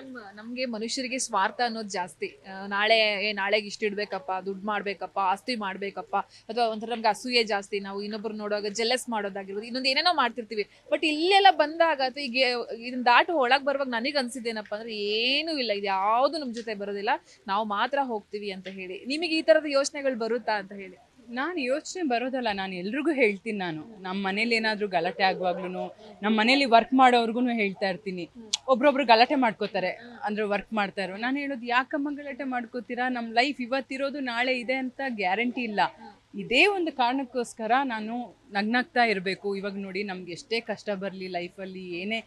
ನಮ್ಮ ನಮಗೆ ಮನುಷ್ಯರಿಗೆ ಸ್ವಾರ್ಥ ಅನ್ನೋದು ಜಾಸ್ತಿ. ನಾಳೆ ಏ, ನಾಳೆಗೆ ಇಷ್ಟು ಇಡಬೇಕಪ್ಪ, ದುಡ್ಡು ಮಾಡಬೇಕಪ್ಪ, ಆಸ್ತಿ ಮಾಡಬೇಕಪ್ಪ, ಅಥವಾ ಒಂಥರ ನಮ್ಗೆ ಅಸೂಯೆ ಜಾಸ್ತಿ, ನಾವು ಇನ್ನೊಬ್ರು ನೋಡುವಾಗ ಜೆಲಸ್ ಮಾಡೋದಾಗಿರ್ಬೋದು, ಇನ್ನೊಂದು ಏನೇನೋ ಮಾಡ್ತಿರ್ತೀವಿ. ಬಟ್ ಇಲ್ಲೆಲ್ಲ ಬಂದಾಗ ಅಥವಾ ಈಗ ಇದನ್ನ ದಾಟು ಒಳಗೆ ಬರುವಾಗ ನನಗೆ ಅನಿಸಿದ್ದೇನಪ್ಪ ಅಂದ್ರೆ ಏನೂ ಇಲ್ಲ, ಇದು ಯಾವುದು ನಮ್ಮ ಜೊತೆ ಬರೋದಿಲ್ಲ, ನಾವು ಮಾತ್ರ ಹೋಗ್ತೀವಿ ಅಂತ ಹೇಳಿ. ನಿಮಗೆ ಈ ಥರದ ಯೋಚನೆಗಳು ಬರುತ್ತಾ ಅಂತ ಹೇಳಿ. ನಾನು ಯೋಚನೆ ಬರೋದಲ್ಲ, ನಾನು ಎಲ್ರಿಗೂ ಹೇಳ್ತೀನಿ ನಾನು. ನಮ್ಮ ಮನೇಲಿ ಏನಾದರೂ ಗಲಾಟೆ ಆಗುವಾಗ್ಲೂ ನಮ್ಮ ಮನೇಲಿ ವರ್ಕ್ ಮಾಡೋರ್ಗು ಹೇಳ್ತಾ ಇರ್ತೀನಿ. ಒಬ್ರೊಬ್ರು ಗಲಾಟೆ ಮಾಡ್ಕೋತಾರೆ, ಅಂದರೆ ವರ್ಕ್ ಮಾಡ್ತಾ ಇರೋ ನಾನು ಹೇಳೋದು ಯಾಕಮ್ಮ ಗಲಾಟೆ ಮಾಡ್ಕೋತೀರಾ? ನಮ್ಮ ಲೈಫ್ ಇವತ್ತಿರೋದು ನಾಳೆ ಇದೆ ಅಂತ ಗ್ಯಾರಂಟಿ ಇಲ್ಲ. ಇದೇ ಒಂದು ಕಾರಣಕ್ಕೋಸ್ಕರ ನಾನು ನಗ್ನಗ್ತಾ ಇರಬೇಕು. ಇವಾಗ ನೋಡಿ ನಮ್ಗೆ ಎಷ್ಟೇ ಕಷ್ಟ ಬರಲಿ ಲೈಫಲ್ಲಿ ಏನೇ,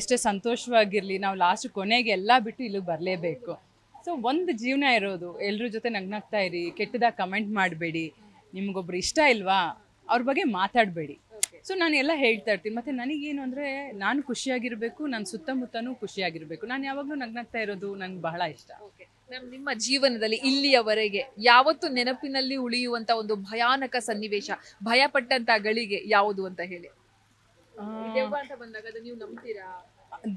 ಎಷ್ಟೇ ಸಂತೋಷವಾಗಿರಲಿ, ನಾವು ಲಾಸ್ಟ್ ಕೊನೆಗೆ ಎಲ್ಲ ಬಿಟ್ಟು ಇಲ್ಲಿಗೆ ಬರಲೇಬೇಕು. ಸೊ ಒಂದು ಜೀವನ ಇರೋದು. ಎಲ್ಲರ ಜೊತೆ ನಗ್ನಾಗ್ತಾ ಇರಿ ಕೆಟ್ಟದಾಗ ಕಮೆಂಟ್ ಮಾಡಬೇಡಿ. ನಿಮಗೊಬ್ರು ಇಷ್ಟ ಇಲ್ವಾ? ಅವ್ರ ಬಗ್ಗೆ ಮಾತಾಡಬೇಡಿ. ಸೊ ನಾನು ಎಲ್ಲ ಹೇಳ್ತಾ ಇರ್ತೀನಿ. ಮತ್ತು ನನಗೇನು ಅಂದರೆ ನಾನು ಖುಷಿಯಾಗಿರಬೇಕು ನನ್ನ ಸುತ್ತಮುತ್ತನೂ ಖುಷಿಯಾಗಿರಬೇಕು. ನಾನು ಯಾವಾಗಲೂ ನಗ್ನಾಗ್ತಾ ಇರೋದು ನಂಗೆ ಬಹಳ ಇಷ್ಟ. ಮ್ಯಾಮ್ ನಿಮ್ಮ ಜೀವನದಲ್ಲಿ ಇಲ್ಲಿಯವರೆಗೆ ಯಾವತ್ತು ನೆನಪಿನಲ್ಲಿ ಉಳಿಯುವಂತ ಒಂದು ಭಯಾನಕ ಸನ್ನಿವೇಶ ಭಯಪಟ್ಟಂತ ಗಳಿಗೆ ಯಾವುದು ಅಂತ ಹೇಳಿ? ಆ, ದೆವ್ವ ಅಂತ ಬಂದಾಗ ನೀವು ನಂಬ್ತೀರಾ?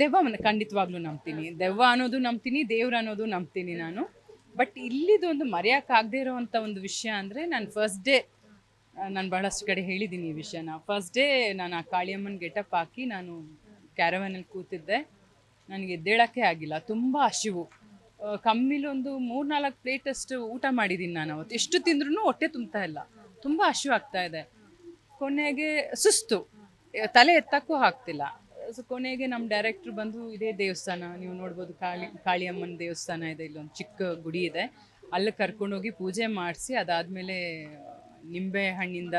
ದೆವ್ವ ಖಂಡಿತವಾಗ್ಲೂ ನಂಬ್ತೀನಿ. ದೆವ್ವ ಅನ್ನೋದು ನಂಬ್ತೀನಿ, ದೇವ್ರು ಅನ್ನೋದು ನಂಬ್ತೀನಿ ನಾನು. ಬಟ್ ಇಲ್ಲಿದು ಒಂದು ಮರೆಯೋಕ್ಕಾಗದೇ ಇರೋವಂಥ ಒಂದು ವಿಷಯ ಅಂದರೆ ನಾನು ಫಸ್ಟ್ ಡೇ ನಾನು ಬಹಳಷ್ಟು ಕಡೆ ಹೇಳಿದ್ದೀನಿ ಈ ವಿಷಯನ. ಫಸ್ಟ್ ಡೇ ನಾನು ಆ ಕಾಳಿಯಮ್ಮನ ಗೆಟಪ್ ಹಾಕಿ ನಾನು ಕ್ಯಾರವನಲ್ಲಿ ಕೂತಿದ್ದೆ. ನನಗೆ ಎದ್ದೇಳೋಕ್ಕೆ ಆಗಿಲ್ಲ, ತುಂಬ ಹಸಿವು. ಕಮ್ಮಿಲೊಂದು ಮೂರ್ನಾಲ್ಕು ಪ್ಲೇಟಷ್ಟು ಊಟ ಮಾಡಿದ್ದೀನಿ ನಾನು ಅವತ್ತು. ಎಷ್ಟು ತಿಂದ್ರೂ ಹೊಟ್ಟೆ ತುಂಬ್ತಾ ಇಲ್ಲ. ತುಂಬ ಹಸಿವು ಆಗ್ತಾ ಇದೆ. ಕೊನೆಗೆ ಸುಸ್ತು. ತಲೆ ಎತ್ತಕ್ಕೂ ಆಗ್ತಿಲ್ಲ. ಸೊ ಕೊನೆಗೆ ನಮ್ಮ ಡೈರೆಕ್ಟ್ರ್ ಬಂದು ಇದೇ ದೇವಸ್ಥಾನ, ನೀವು ನೋಡ್ಬೋದು ಕಾಳಿ, ಕಾಳಿಯಮ್ಮನ ದೇವಸ್ಥಾನ ಇದೆ, ಇಲ್ಲೊಂದು ಚಿಕ್ಕ ಗುಡಿ ಇದೆ. ಅಲ್ಲಿ ಕರ್ಕೊಂಡೋಗಿ ಪೂಜೆ ಮಾಡಿಸಿ, ಅದಾದಮೇಲೆ ನಿಂಬೆ ಹಣ್ಣಿಂದ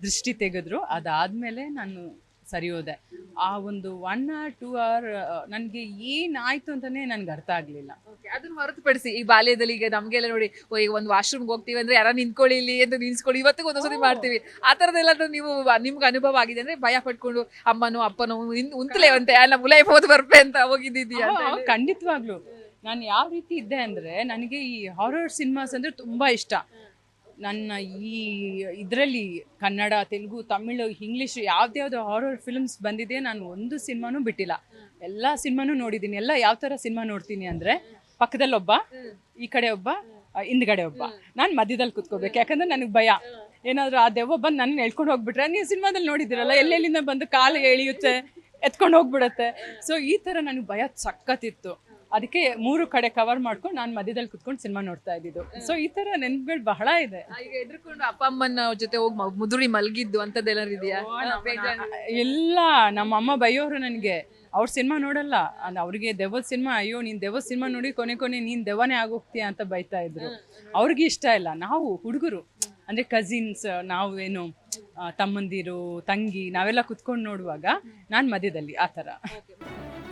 ದೃಷ್ಟಿ ತೆಗೆದ್ರು. ಅದಾದಮೇಲೆ ನಾನು ಸರಿ ಹೋದೆ ಆ ಒಂದು ಒನ್ ಅವರ್ ಟೂ ಅವರ್ ನನಗೆ ಏನಾಯ್ತು ಅಂತಾನೆ ನನಗೆ ಅರ್ಥ ಆಗಲಿಲ್ಲ. ಓಕೆ ಅದನ್ನ ಹೊರತುಪಡಿಸಿ ಈ ಬಾಲ್ಯದಲ್ಲಿ ಈಗ ನಮ್ಗೆಲ್ಲ ನೋಡಿ ಓ, ಈಗ ಒಂದು ವಾಶ್ರೂಮ್ಗೆ ಹೋಗ್ತೀವಿ ಅಂದ್ರೆ ಯಾರ ನಿಂತ್ಕೊಳ್ಳಿ ಇಲ್ಲಿ ಅಂತ ನಿಲ್ಸ್ಕೊಳ್ಳಿ ಇವತ್ತಿಗೂ ಒಂದೊಂದ್ಸತಿ ಮಾಡ್ತೀವಿ. ಆ ತರದೆಲ್ಲ ನೀವು ನಿಮ್ಗೆ ಅನುಭವ ಆಗಿದೆ ಅಂದ್ರೆ ಭಯ ಪಟ್ಕೊಂಡು ಅಮ್ಮನೋ ಅಪ್ಪನೋ ಉಂತಲೇ ಅಂತೆ ಅಲ್ಲ ಮುಲೈ ಹೋದ್ ಬರ್ಪೆ ಅಂತ ಹೋಗಿದ್ದೀಯಾ. ಖಂಡಿತವಾಗ್ಲು. ನಾನು ಯಾವ ರೀತಿ ಇದ್ದೆ ಅಂದ್ರೆ ನನಗೆ ಈ ಹಾರರ್ ಸಿನಿಮಾಸ್ ಅಂದ್ರೆ ತುಂಬಾ ಇಷ್ಟ. ನನ್ನ ಈ ಇದರಲ್ಲಿ ಕನ್ನಡ, ತೆಲುಗು, ತಮಿಳು, ಇಂಗ್ಲೀಷ್ ಯಾವ್ದ್ಯಾವ್ದು ಹಾರರ್ ಫಿಲ್ಮ್ಸ್ ಬಂದಿದೆ, ನಾನು ಒಂದು ಸಿನಿಮಾನೂ ಬಿಟ್ಟಿಲ್ಲ. ಎಲ್ಲ ಸಿನಿಮಾನೂ ನೋಡಿದ್ದೀನಿ ಎಲ್ಲ ಯಾವ ಥರ ಸಿನಿಮಾ ನೋಡ್ತೀನಿ ಅಂದರೆ ಪಕ್ಕದಲ್ಲೊಬ್ಬ, ಈ ಕಡೆ ಒಬ್ಬ ಹಿಂದ್ಗಡೆ ಒಬ್ಬ. ನಾನು ಮಧ್ಯದಲ್ಲಿ ಕುತ್ಕೋಬೇಕು. ಯಾಕಂದ್ರೆ ನನಗೆ ಭಯ. ಏನಾದರೂ ಆ ದೆವ್ವ ಬಂದು ನನ್ನ ಎಳ್ಕೊಂಡು ಹೋಗ್ಬಿಟ್ರೆ, ನೀವು ಸಿನಿಮಾದಲ್ಲಿ ನೋಡಿದ್ದೀರಲ್ಲ, ಎಲ್ಲೆಲ್ಲಿಂದ ಬಂದು ಕಾಲು ಎಳೆಯುತ್ತೆ, ಎತ್ಕೊಂಡು ಹೋಗ್ಬಿಡತ್ತೆ. ಸೊ ಈ ಥರ ನನಗೆ ಭಯ ಸಖತ್ತಿತ್ತು ಅದಕ್ಕೆ ಮೂರು ಕಡೆ ಕವರ್ ಮಾಡ್ಕೊಂಡು ನಾನು ಮಧ್ಯದಲ್ಲಿ ಕುತ್ಕೊಂಡು ಸಿನಿಮಾ ನೋಡ್ತಾ ಇದ್ದಿದ್ದು. ಸೊ ಈ ತರ ನೆನಪುಗಳು ಬಹಳ ಇದೆ. ಆ, ಈಗ ಎದ್ರುಕೊಂಡು ಅಪ್ಪ ಅಮ್ಮನ ಜೊತೆ ಹೋಗಿ ಮುದುರಿ ಮಲಗಿದ್ದು ಅಂತದೆಲ್ಲ ಇದೆಯಾ? ಎಲ್ಲ ನಮ್ಮ ಅಮ್ಮ ಬೈಯೋರು ನನಗೆ. ಅವ್ರ ಸಿನಿಮಾ ನೋಡಲ್ಲ. ಅವ್ರಿಗೆ ದೆವ್ವದ ಸಿನಿಮಾ ಅಯ್ಯೋ ನೀನ್ ದೆವ್ವದ ಸಿನಿಮಾ ನೋಡಿ ಕೊನೆ ಕೊನೆ ನೀನ್ ದೆವ್ವನೇ ಆಗೋಗ್ತೀಯ ಅಂತ ಬೈತಾ ಇದ್ರು. ಅವ್ರಿಗೆ ಇಷ್ಟ ಇಲ್ಲ. ನಾವು ಹುಡುಗರು. ಅಂದ್ರೆ ಕಸಿನ್ಸ್ ನಾವೇನು ಏನು ತಮ್ಮಂದಿರು ತಂಗಿ ನಾವೆಲ್ಲ ಕುತ್ಕೊಂಡು ನೋಡುವಾಗ ನಾನು ಮಧ್ಯದಲ್ಲಿ ಆ ಥರ.